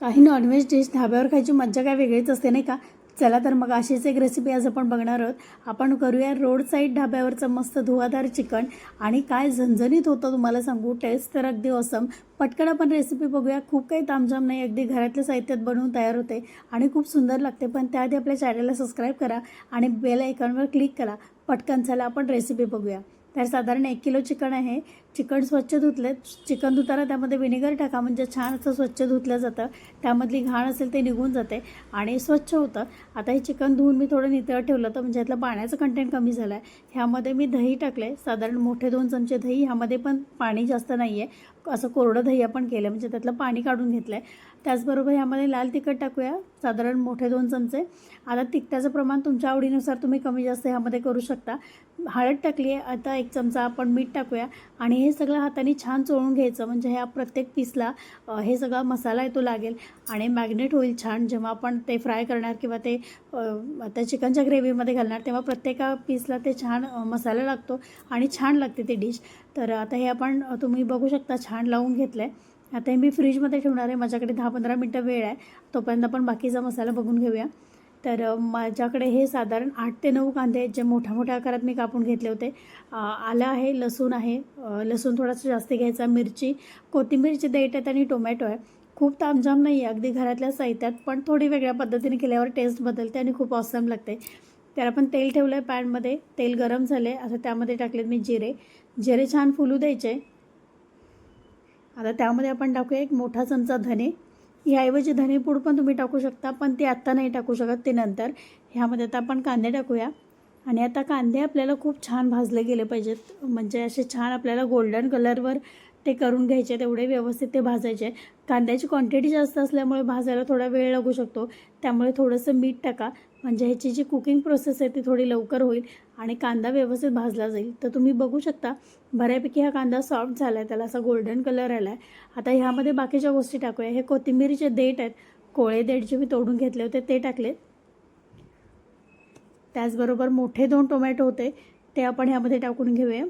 काही non veg dish धाब्यावर खायची मज्जा काय वेगळीच असते नाही का? चला तर मग अशीच एक रेसिपी आज आपण बघणार आहोत. आपण करूया रोड साईड ढाब्यावरचं मस्त धुवाधार चिकन. आणि काय झणझणीत होतं तुम्हाला सांगू टेस्ट तर अगदी असम पटकन आपण रेसिपी बघूया. खूप काही तामझाम नाही अगदी घरातल्या साहित्यात बनवून तयार होते. आणि खूप सुंदर लागते पण त्याआधी आपल्या चॅनलला सबस्क्राईब करा आणि बेल आयकॉनवर क्लिक करा. पटकन चला आपण रेसिपी बघूया. तर साधारण एक किलो चिकन आहे. चिकन स्वच्छ धुतले चिकन धुताना त्यामध्ये विनेगर टाका म्हणजे छान असं स्वच्छ धुतलं जातं. त्यामधली घाण असेल ते निघून जाते आणि स्वच्छ होतं. आता हे चिकन धुवून मी थोडं नितळ ठेवलं तर म्हणजे यातलं पाण्याचं कंटेंट कमी झालं आहे ह्यामध्ये मी दही टाकले साधारण मोठे दोन चमचे दही ह्यामध्ये पण पाणी जास्त नाही आहे असं कोरडं दही आपण केलं म्हणजे त्यातलं पाणी काढून घेतलं आहे त्याचबरोबर ह्यामध्ये लाल तिखट टाकूया. साधारण मोठे दोन चमचे. आता तिखटाचं प्रमाण तुमच्या आवडीनुसार तुम्ही कमी जास्त ह्यामध्ये करू शकता. हळद टाकली आहे आता एक चमचा आपण मीठ टाकूया. आणि हे सगळं हाताने छान चोळून घ्यायचं. म्हणजे ह्या प्रत्येक पीसला हे सगळा मसाला आहे तो लागेल. आणि मॅग्नेट होईल छान. जेव्हा आपण ते फ्राय करणार किंवा ते आता त्या चिकनच्या ग्रेव्हीमध्ये घालणार तेव्हा प्रत्येका पीसला ते छान मसाला लागतो. आणि छान लागते ती डिश तर आता हे आपण तुम्ही बघू शकता छान लावून घेतलं आहे आता हे मी फ्रीजमध्ये ठेवणार आहे. माझ्याकडे दहा पंधरा मिनटं वेळ आहे. तोपर्यंत आपण बाकीचा मसाला बघून घेऊया. तर माझ्याकडे हे साधारण आठ ते नऊ कांदे आहेत जे मोठ्या मोठ्या आकारात मी कापून घेतले होते. आलं आहे लसूण आहे. लसूण थोडासा जास्त घ्यायचा. मिरची कोथिंबीरची देठ आहेत आणि टोमॅटो आहे. खूप तामझाम नाही आहे. अगदी घरातल्या साहित्यात पण थोडी वेगळ्या पद्धतीने केल्यावर टेस्ट बदलते आणि खूप ऑसम लागते. तर आपण तेल ठेवलं आहे पॅनमध्ये. तेल गरम झाले असं त्यामध्ये टाकलेत मी जिरे. जिरे छान फुलू द्यायचे. आता त्यामध्ये आपण टाकूया एक मोठा चमचा धने. याऐवजी धनेपूड पण तुम्ही टाकू शकता पण ते आत्ता नाही टाकू शकत ते नंतर. ह्यामध्ये आता आपण कांदे टाकूया. आणि आता कांदे आपल्याला खूप छान भाजले गेले पाहिजेत. म्हणजे असे छान आपल्याला गोल्डन कलरवर ते करून घ्यायचे तेवढे व्यवस्थित ते भाजायचे. कांद्याची क्वांटिटी जास्त असल्यामुळे भाजायला थोडा वेळ लागू शकतो. त्यामुळे थोडंसं मीठ टाका. म्हणजे ह्याची जी कुकिंग प्रोसेस आहे ती थोडी लवकर होईल आणि कांदा व्यवस्थित भाजला जाईल. तर तुम्ही बघू शकता बऱ्यापैकी हा कांदा सॉफ्ट झाला आहे त्याला असा गोल्डन कलर आला आहे आता ह्यामध्ये बाकीच्या गोष्टी टाकूया. हे कोथिंबीरीचे देठ आहेत. कोळे देठ जे मी तोडून घेतले होते ते टाकले त्याचबरोबर मोठे दोन टोमॅटो होते. ते आपण ह्यामध्ये टाकून घेऊया.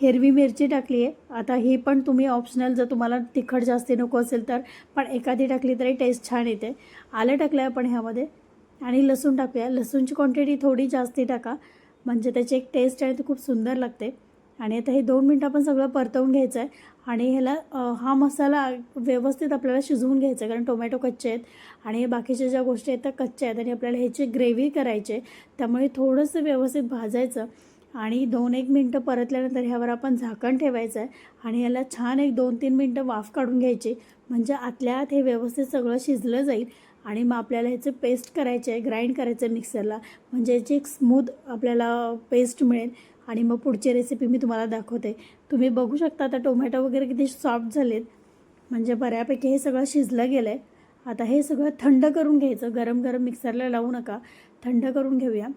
हिरवी मिरची टाकली आहे. आता ही पण तुम्ही ऑप्शनल जर तुम्हाला तिखट जास्ती नको असेल तर पण एखादी टाकली तरी टेस्ट छान येते. आलं टाकलं आहे आपण ह्यामध्ये. आणि लसूण टाकूया. लसूणची क्वांटिटी थोडी जास्ती टाका. म्हणजे त्याची एक टेस्ट आहे ती खूप सुंदर लागते. आणि आता हे दोन मिनटं आपण सगळं परतवून घ्यायचं आहे आणि ह्याला हा मसाला व्यवस्थित आपल्याला शिजवून घ्यायचा आहे कारण टोमॅटो कच्चे आहेत. आणि बाकीच्या ज्या गोष्टी आहेत त्या कच्च्या आहेत आणि आपल्याला ह्याची ग्रेव्ही करायची आहे. त्यामुळे थोडंसं व्यवस्थित भाजायचं. आणि दोन एक मिनटं परतल्यानंतर ह्यावर आपण झाकण ठेवायचं आहे आणि याला छान एक दोन तीन मिनटं वाफ काढून घ्यायची. म्हणजे आतल्या आत हे व्यवस्थित सगळं शिजलं जाईल आणि मग आपल्याला ह्याचं पेस्ट करायचं आहे ग्राइंड करायचं आहे मिक्सरला. म्हणजे याची एक स्मूथ आपल्याला पेस्ट मिळेल. आणि मग पुढची रेसिपी मी तुम्हाला दाखवते. तुम्ही बघू शकता आता टोमॅटो वगैरे किती सॉफ्ट झालेत. म्हणजे बऱ्यापैकी हे सगळं शिजलं गेलं आहे आता हे सगळं थंड करून घ्यायचं. गरम गरम मिक्सरला लावू नका. थंड करून घेऊया.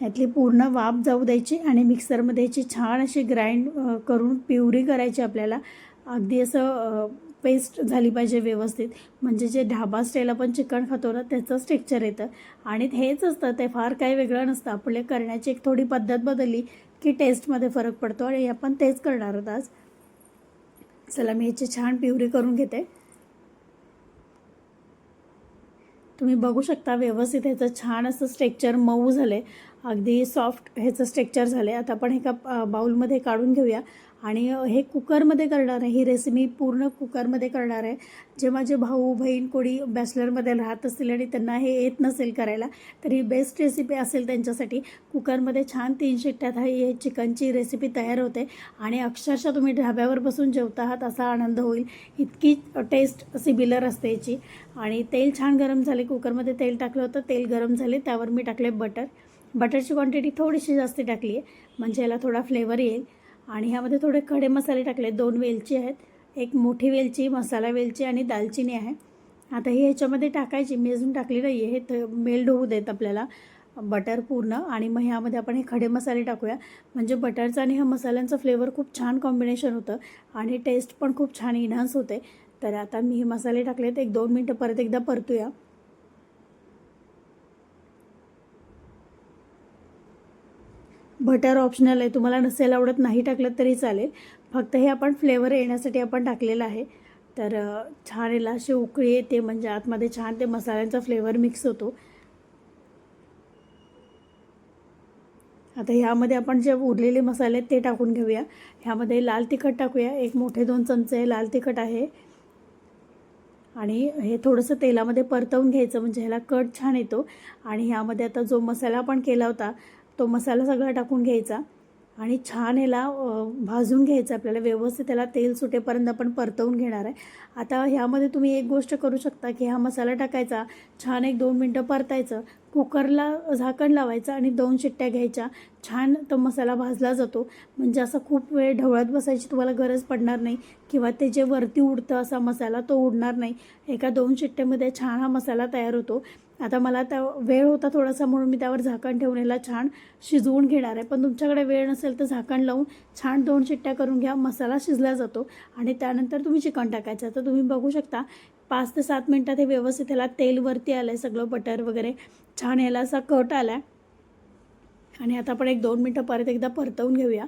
त्यातली पूर्ण वाफ जाऊ द्यायची आणि मिक्सरमध्ये याची छान अशी ग्राइंड करून प्युरी करायची आपल्याला. अगदी असं पेस्ट झाली पाहिजे व्यवस्थित. म्हणजे जे ढाबा स्टाईल आपण चिकन खातो ना त्याचंच टेक्चर येतं. आणि हेच असतं ते फार काही वेगळं नसतं. आपले करण्याची एक थोडी पद्धत बदलली की टेस्टमध्ये फरक पडतो आणि आपण तेच करणार आहोत आज. चला मी याची छान प्युरी करून घेते. तुम्ही बघू शकता व्यवस्थित ह्याचं छान असं स्ट्रेक्चर मऊ झालं आहे अगदी सॉफ्ट ह्याचं स्ट्रेक्चर झालं आहे आता आपण एका बाऊलमध्ये काढून घेऊया. आणि हे कुकरमध्ये करणार आहे. ही रेसिपी पूर्ण कुकरमध्ये करणार आहे. जे माझे भाऊ बहीण कोणी बॅचलरमध्ये राहत असतील आणि त्यांना हे येत नसेल करायला तर ही बेस्ट रेसिपी असेल त्यांच्यासाठी. कुकरमध्ये छान तीन शिट्ट्यात हा ही चिकनची रेसिपी तयार होते. आणि अक्षरशः तुम्ही ढाब्यावर बसून जेवता आहात असा आनंद होईल. इतकी टेस्ट सिमिलर असते याची. आणि तेल छान गरम झाले. कुकरमध्ये तेल टाकलं होतं. तेल गरम झाले. त्यावर मी टाकले बटर बटरची क्वांटिटी थोडीशी जास्त टाकली आहे म्हणजे याला थोडा फ्लेवर येईल. आणि ह्यामध्ये थोडे खडे मसाले टाकले. दोन वेलची आहेत. एक मोठी वेलची मसाला वेलची आणि दालचिनी आहे. आता ही ह्याच्यामध्ये टाकायची. मी अजून टाकली नाही आहे हे थ- मेल्ड होऊ देत आपल्याला. बटर पूर्ण. आणि मग ह्यामध्ये आपण हे खडे मसाले टाकूया. म्हणजे बटरचा आणि ह्या मसाल्यांचं फ्लेवर खूप छान कॉम्बिनेशन होतं. आणि टेस्ट पण खूप छान इन्हान्स होते. तर आता मी हे मसाले टाकलेत. एक दोन मिनटं परत एकदा परतूया. बटर ऑप्शनल आहे. तुम्हाला नसेल आवडत नाही टाकलं तरी चालेल. फक्त हे आपण फ्लेवर येण्यासाठी आपण टाकलेलं आहे. तर छान याला अशी उकळी येते म्हणजे आतमध्ये छान ते मसाल्यांचा फ्लेवर मिक्स होतो. आता ह्यामध्ये आपण जे उरलेले मसाले आहेत ते टाकून घेऊया. ह्यामध्ये लाल तिखट टाकूया. एक मोठे दोन चमचे लाल तिखट आहे. आणि हे थोडंसं तेलामध्ये परतवून घ्यायचं म्हणजे ह्याला कट छान येतो. आणि ह्यामध्ये आता जो मसाला आपण केला होता तो मसाला सगळा टाकून घ्यायचा आणि छान ह्याला भाजून घ्यायचं आपल्याला. व्यवस्थित त्याला तेल सुटेपर्यंत आपण परतवून घेणार आहे. आता ह्यामध्ये तुम्ही एक गोष्ट करू शकता की हा मसाला टाकायचा छान एक दोन मिनटं परतायचं कुकरला झाकण लावायचं आणि दोन शिट्ट्या घ्यायच्या. छान तो मसाला भाजला जातो. म्हणजे असं खूप वेळ ढवळत बसायची तुम्हाला गरज पडणार नाही किंवा ते जे वरती उडतं असा मसाला तो उडणार नाही. एका दोन शिट्ट्यामध्ये छान हा मसाला तयार होतो. आता मला त्या वेळ होता थोडासा म्हणून मी त्यावर झाकण ठेवलेला छान शिजवून घेणार आहे. पण तुमच्याकडे वेळ नसेल तर झाकण लावून छान दोन शिट्ट्या करून घ्या. मसाला शिजला जातो आणि त्यानंतर तुम्ही चिकन टाकायचं. तर तुम्ही बघू शकता पाच ते सात मिनटात हे व्यवस्थित ह्याला तेलवरती आलं आहे सगळं बटर वगैरे. छान याला असा कट आला आहे आणि आता आपण एक दोन मिनटं परत एकदा परतवून घेऊया.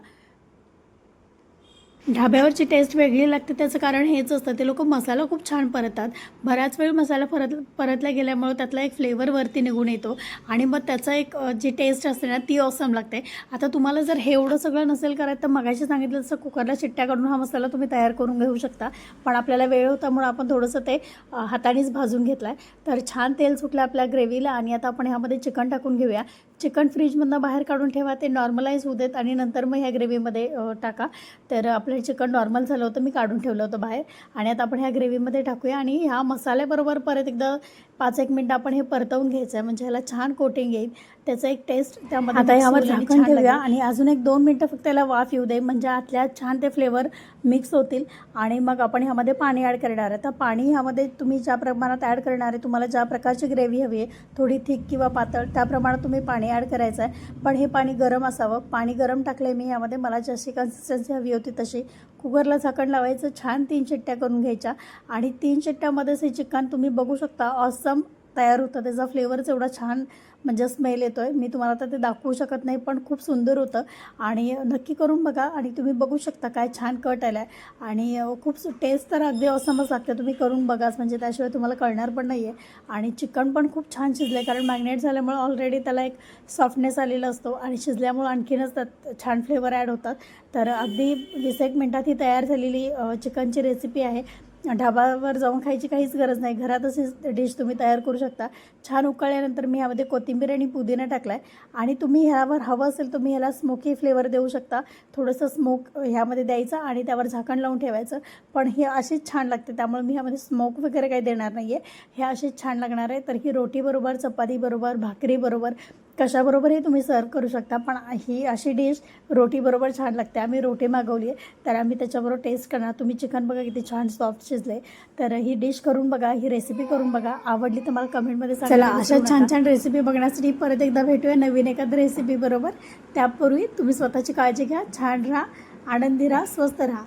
ढाब्यावरची टेस्ट वेगळी लागते त्याचं कारण हेच असतं. ते लोक मसाला खूप छान परतात बऱ्याच वेळ मसाला परत परतला गेल्यामुळं त्यातला एक फ्लेवर वरती निघून येतो. आणि मग त्याचा एक जी टेस्ट असते ना ती ऑसम लागते. आता तुम्हाला जर हे एवढं सगळं नसेल करायचं तर मगाशी सांगितलं तसं कुकरला शिट्ट्या काढून हा मसाला तुम्ही तयार करून घेऊ शकता. पण आपल्याला वेळ होता म्हणून आपण थोडंसं ते हातानेच भाजून घेतलं आहे तर छान तेल सुटलं आपल्या ग्रेव्हीला आणि आता आपण ह्यामध्ये चिकन टाकून घेऊया. चिकन फ्रीजमधनं बाहेर काढून ठेवा. ते नॉर्मलाईज होऊ देत आणि नंतर मग ह्या ग्रेव्हीमध्ये टाका. तर आपलं चिकन नॉर्मल झालं होतं मी काढून ठेवलं होतं बाहेर. आणि आता आपण ह्या ग्रेव्हीमध्ये टाकूया आणि ह्या मसाल्याबरोबर परत एकदा पाच एक मिनटं आपण हे परतवून घ्यायचं आहे. म्हणजे ह्याला छान कोटिंग येईल. त्याचं एक टेस्ट त्यामध्ये आता ह्यावर झाकण ठेवूया आणि अजून एक दोन मिनटं फक्त त्याला वाफ येऊ दे. म्हणजे आतल्या छान ते फ्लेवर मिक्स होतील. आणि मग आपण ह्यामध्ये पाणी ॲड करणार आहे. तर पाणी ह्यामध्ये तुम्ही ज्या प्रमाणात ॲड करणार आहे तुम्हाला ज्या प्रकारची ग्रेव्ही हवी आहे थोडी थिक किंवा पातळ त्या प्रमाणात तुम्ही पाणी ॲड करायचं आहे. पण हे पाणी गरम असावं. पाणी गरम टाकलं मी यामध्ये मला जशी कन्सिस्टन्सी हवी होती तशी कुकरला झाकण लावायचं छान तीन शिट्ट्या करून घ्यायच्या आणि तीन शिट्ट्यामध्येच हे चिकन तुम्ही बघू शकता ऑसम तयार होतं. त्याचा फ्लेवरच एवढा छान म्हणजे स्मेल येतो आहे मी तुम्हाला आता ते दाखवू शकत नाही पण खूप सुंदर होतं. आणि नक्की करून बघा आणि तुम्ही बघू शकता काय छान कट आला आहे आणि खूप टेस्ट तर अगदी असमच लागते. तुम्ही करून बघाच म्हणजे त्याशिवाय तुम्हाला कळणार पण नाही आहे आणि चिकन पण खूप छान शिजलं आहे कारण मॅग्नेट झाल्यामुळे ऑलरेडी त्याला एक सॉफ्टनेस आलेला असतो. आणि शिजल्यामुळे आणखीनच त्यात छान फ्लेवर ॲड होतात. तर अगदी वीस एक मिनटात ही तयार झालेली चिकनची रेसिपी आहे. ढाबावर जाऊन खायची काहीच गरज नाही. घरातच ही डिश तुम्ही तयार करू शकता. छान उकळल्यानंतर मी ह्यामध्ये कोथिंबीर आणि पुदिना टाकला आहे आणि तुम्ही ह्यावर हवं असेल तुम्ही ह्याला स्मोकी फ्लेवर देऊ शकता. थोडंसं स्मोक ह्यामध्ये द्यायचं आणि त्यावर झाकण लावून ठेवायचं. पण हे अशीच छान लागते. त्यामुळे मी ह्यामध्ये स्मोक वगैरे काही देणार नाही आहे हे अशीच छान लागणार आहे. तर ही रोटीबरोबर चपातीबरोबर भाकरीबरोबर कशाबरोबरही तुम्ही सर्व करू शकता पण ही अशी डिश रोटीबरोबर छान लागते. आम्ही रोटी मागवली आहे तर आम्ही त्याच्याबरोबर टेस्ट करणार. तुम्ही चिकन बघा किती छान सॉफ्ट शिजले तर ही डिश करून बघा ही रेसिपी करून बघा. आवडली तर मला कमेंटमध्ये चला अशा छान छान रेसिपी बघण्यासाठी परत एकदा भेटूया नवीन एखाद्या रेसिपी बरोबर. त्यापूर्वी तुम्ही स्वतःची काळजी घ्या छान राहा आनंदी राहा स्वस्त राहा.